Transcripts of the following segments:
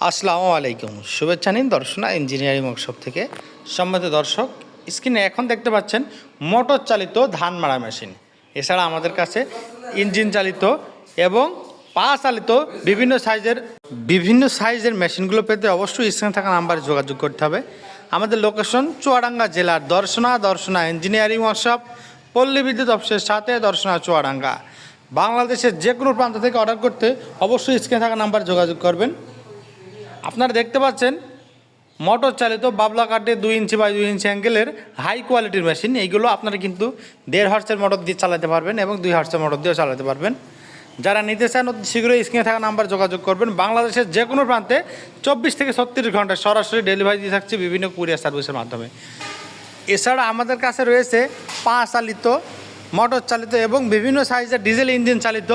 আসসালামু আলাইকুম। শুভেচ্ছা নিন দর্শনা ইঞ্জিনিয়ারিং ওয়ার্কশপ থেকে। সম্মানিত দর্শক স্ক্রিনে এখন দেখতে পাচ্ছেন মোটর চালিত ধান মারা মেশিন এছাড়া আমাদের কাছে ইঞ্জিন চালিত এবং পা চালিত বিভিন্ন সাইজের বিভিন্ন সাইজের মেশিনগুলো পেতে অবশ্যই স্ক্রিনে থাকা নাম্বারে যোগাযোগ করতে হবে। আমাদের লোকেশন চুয়াডাঙ্গা জেলার দর্শনা দর্শনা ইঞ্জিনিয়ারিং ওয়ার্কশপ পল্লী বিদ্যুৎ অফিসের সাথে দর্শনা চুয়াডাঙ্গা। বাংলাদেশের যে কোনো প্রান্ত থেকে অর্ডার করতে অবশ্যই স্ক্রিনে থাকা নাম্বারে যোগাযোগ করবেন। আপনারা দেখতে পাচ্ছেন, মোটর চালিত বাবলা কাঠে দুই ইঞ্চি বাই দুই ইঞ্চি অ্যাঙ্গেলের হাই কোয়ালিটির মেশিন এইগুলো আপনারা কিন্তু দেড় হার্সের মোটর দিয়ে চালাতে পারবেন এবং দুই হার্সের মোটর দিয়েও চালাতে পারবেন। যারা নিতে চান, অতি শীঘ্রই স্ক্রিনে থাকা নাম্বার যোগাযোগ করবেন। বাংলাদেশের যে কোনো প্রান্তে চব্বিশ থেকে ছত্রিশ ঘণ্টা সরাসরি ডেলিভারি দিয়ে থাকছে বিভিন্ন কুরিয়ার সার্ভিসের মাধ্যমে। এছাড়া আমাদের কাছে রয়েছে পা চালিত, মোটর চালিত এবং বিভিন্ন সাইজের ডিজেল ইঞ্জিন চালিত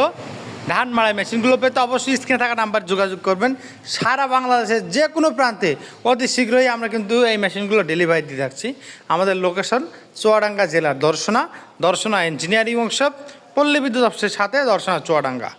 ধান মাড়াই মেশিনগুলো পেতে অবশ্যই স্ক্রিনে থাকা নাম্বার যোগাযোগ করবেন। সারা বাংলাদেশের যে কোনো প্রান্তে অতি শীঘ্রই আমরা কিন্তু এই মেশিনগুলো ডেলিভারি দিয়ে থাকছি আমাদের লোকেশন চুয়াডাঙ্গা জেলার দর্শনা দর্শনা ইঞ্জিনিয়ারিং ওয়ার্কশপ পল্লী বিদ্যুৎ অফিসের সাথে দর্শনা চুয়াডাঙ্গা।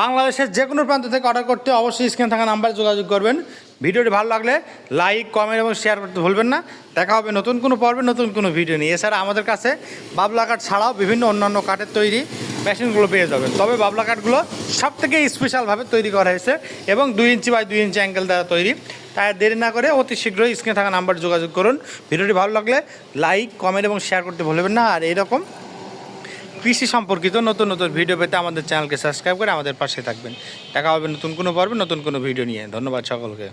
বাংলাদেশের যে কোনো প্রান্ত থেকে অর্ডার করতে অবশ্যই স্ক্রিনে থাকা নাম্বারে যোগাযোগ করবেন। ভিডিওটি ভালো লাগলে লাইক কমেন্ট এবং শেয়ার করতে ভুলবেন না। দেখা হবে নতুন কোনো পর্বে, নতুন কোনো ভিডিও নিয়ে। এছাড়া আমাদের কাছে বাবলা কাঠ ছাড়াও বিভিন্ন অন্যান্য কাঠের তৈরি মেশিনগুলো পেয়ে যাবেন। তবে বাবলা কাঠগুলো সব থেকে স্পেশালভাবে তৈরি করা হয়েছে এবং দুই ইঞ্চি বাই দুই ইঞ্চি অ্যাঙ্গেল দ্বারা তৈরি। তাই দেরি না করে অতি শীঘ্রই স্ক্রিনে থাকা নাম্বার যোগাযোগ করুন। ভিডিওটি ভালো লাগলে লাইক কমেন্ট এবং শেয়ার করতে ভুলবেন না। আর এইরকম কৃষি সম্পর্কিত নতুন নতুন ভিডিও পেতে আমাদের চ্যানেলকে সাবস্ক্রাইব করে আমাদের পাশে থাকবেন। দেখা হবে নতুন কোনো পর্বে, নতুন কোনো ভিডিও নিয়ে। ধন্যবাদ সকলকে।